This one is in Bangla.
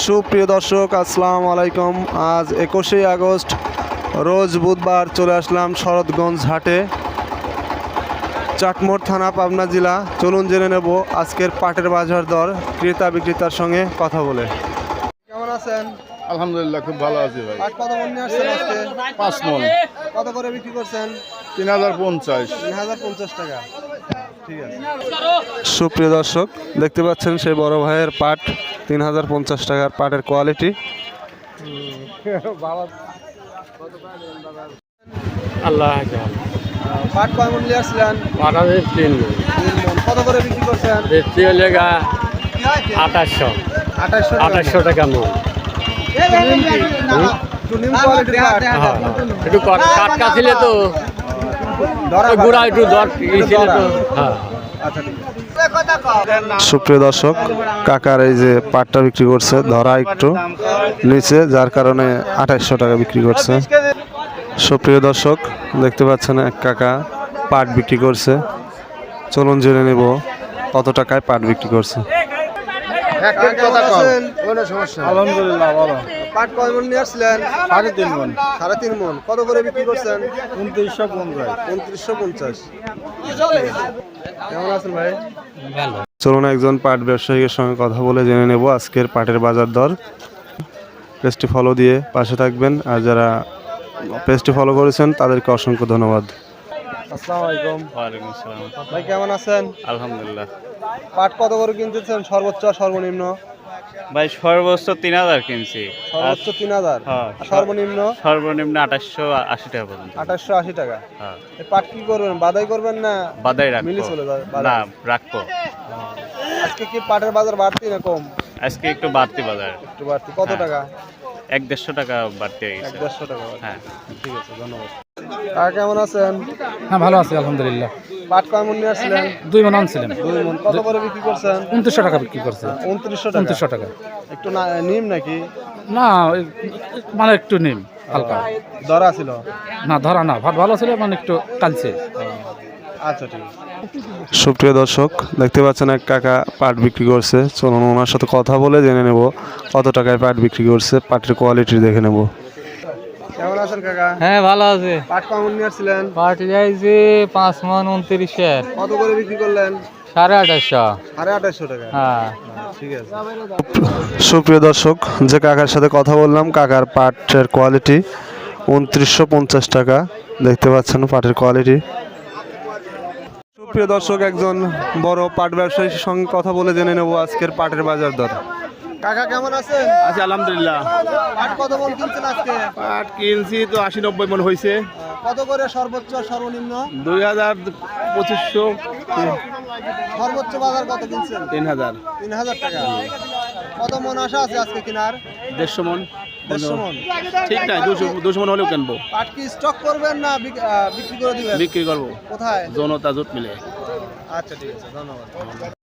সুপ্রিয় দর্শক আসসালামু আলাইকুম। আজ একুশে আগস্ট রোজ বুধবার চলে আসলাম শরৎগঞ্জ হাটে। চাটমোড় থানা পাবনা জেলা। চলুন জেনে নেব আজকের পাটের বাজার দর ক্রেতা বিক্রেতার সঙ্গে কথা বলে। কেমন আছেন? আলহামদুলিল্লাহ খুব ভালো আছি ভাই। পাট কত মন নিয়ে আসছেন আজকে? পাঁচ মন। কত করে বিক্রি করছেন? তিন হাজার পঞ্চাশ। তিন হাজার পঞ্চাশ টাকা। ঠিক আছে। সুপ্রিয় দর্শক দেখতে পাচ্ছেন সেই বড় ভাইয়ের পাট। তিন হাজার পঞ্চাশ টাকার পাটের কোয়ালিটি আল্লাহ পাট নিয়ে আসছিলেন? পাঠাবে তিন তিন কত করে বিক্রি করছেন? বেশি হলে গা আঠাশশো। আঠাশশো আঠাশশো টাকা মন। একটু হ্যাঁ একটু কট- কাটকা ছিল তো গুড়া একটু দর ছিল তো। হ্যাঁ। সুপ্রিয় দর্শক, কাকার এই যে পাটটা বিক্রি করছে, ধরা একটু নিচে, যার কারণে আঠাইশশো টাকা বিক্রি করছে। সুপ্রিয় দর্শক, দেখতে পাচ্ছেন এক কাকা পাট বিক্রি করছে। চলুন জেনে নেব কত টাকায় পাট বিক্রি করছে। আলহামদুলিল্লাহ ভালো। পাট কয় মন নিয়ে আসছিলেন? সাড়ে তিন মন। সাড়ে তিন মন। কত করে বিক্রি করছেন? উনত্রিশশো পঞ্চাশ। উনত্রিশশো পঞ্চাশ। কেমন আছেন ভাই? ভালো। চলুন একজন পাট ব্যবসায়ীর সঙ্গে কথা বলে জেনে নেব আজকের পাটের বাজার দর। পেজটি ফলো দিয়ে পাশে থাকবেন। আর যারা পেজটি ফলো করেছেন তাদেরকে অসংখ্য ধন্যবাদ। আসসালামু আলাইকুম। ওয়ালাইকুম আসসালাম। ভাই কেমন আছেন? আলহামদুলিল্লাহ। পাট কত করে কিনতেছেন? সর্বোচ্চ সর্বনিম্ন? ভাই সর্বোচ্চ তিন হাজার কিনছি। সর্বোচ্চ তিন হাজার? হ্যাঁ, সর্বনিম্ন? সর্বনিম্ন আঠাশশো আশি টাকা পর্যন্ত। আঠাশশো আশি টাকা। হ্যাঁ। পাট কি করবেন? বাদাই করবেন না বাদাই মিলি রাখব চলে যাবে না। রাখব। আজকে কি পাটের বাজার বাড়তি না কম? আজকে একটু বাড়তি বাজার। একটু বাড়তি। কত হ্যাঁ। টাকা? এক দেড়শো টাকা বাড়তি এক দেড়শো টাকা হ্যাঁ। ঠিক আছে ধন্যবাদ। কেমন আছেন? হ্যাঁ ভালো আছি আলহামদুলিল্লাহ। পাট নিয়ে দুই মন আনছিলেন। দুই মন। কত করে বিক্রি করছেন? উনত্রিশশো টাকা বিক্রি করছে। উনত্রিশশো টাকা। উনত্রিশশো টাকা। একটু না নিম নাকি? না ওই মানে একটু নিম হালকা। দরা ছিল? না ধরা না ভাত ভালো ছিল মানে একটু কালছে আচ্ছা ঠিক। সুপ্রিয় দর্শক দেখতে পাচ্ছেন এক কাকা পাট বিক্রি করছে। চলুন ওনার সাথে কথা বলে জেনে নেব কত টাকায় পাট বিক্রি করছে পাটের কোয়ালিটি দেখে নেব। কেমন আছেন কাকা? হ্যাঁ ভালো আছে। পাট কেমন নিয়ে আসছিলেন? পার্টি যাইছে পাঁচ মন উনত্রিশের কত করে বিক্রি করলেন? সাড়ে আঠাশশো। সাড়ে আঠাশশো টাকা। হ্যাঁ। ঠিক আছে। সুপ্রিয় দর্শক যে কাকার সাথে কথা বললাম কাকার পাটের কোয়ালিটি উনত্রিশশো পঞ্চাশ টাকা। দেখতে পাচ্ছেন পাটের কোয়ালিটি সুপ্রিয় দর্শক একজন বড় পাট ব্যবসায়ীর সঙ্গে কথা বলে জেনে নেব আজকের পাটের বাজার দর। কাকা কেমন আছেন? আছি আলহামদুলিল্লাহ। পাট কত মন কিনছেন আজকে? পাট কিনছি তো আশি নব্বই মন হয়েছে কত করে সর্বোচ্চ সর্বনিম্ন? দুই হাজার পঁচিশশো। সর্বোচ্চ বাজার কত কিনছেন? তিন হাজার। তিন হাজার টাকা। কত মন আশা আছে আজকে কেনার? দেড়শো মন। দেড়শো মন। ঠিক নাই দুশো দুশো মন হলেও কিনবো। পাট কি স্টক করবেন না বিক্রি করে দিবেন? বিক্রি করব। কোথায়? জনতা জোট মিলে। আচ্ছা ঠিক আছে ধন্যবাদ।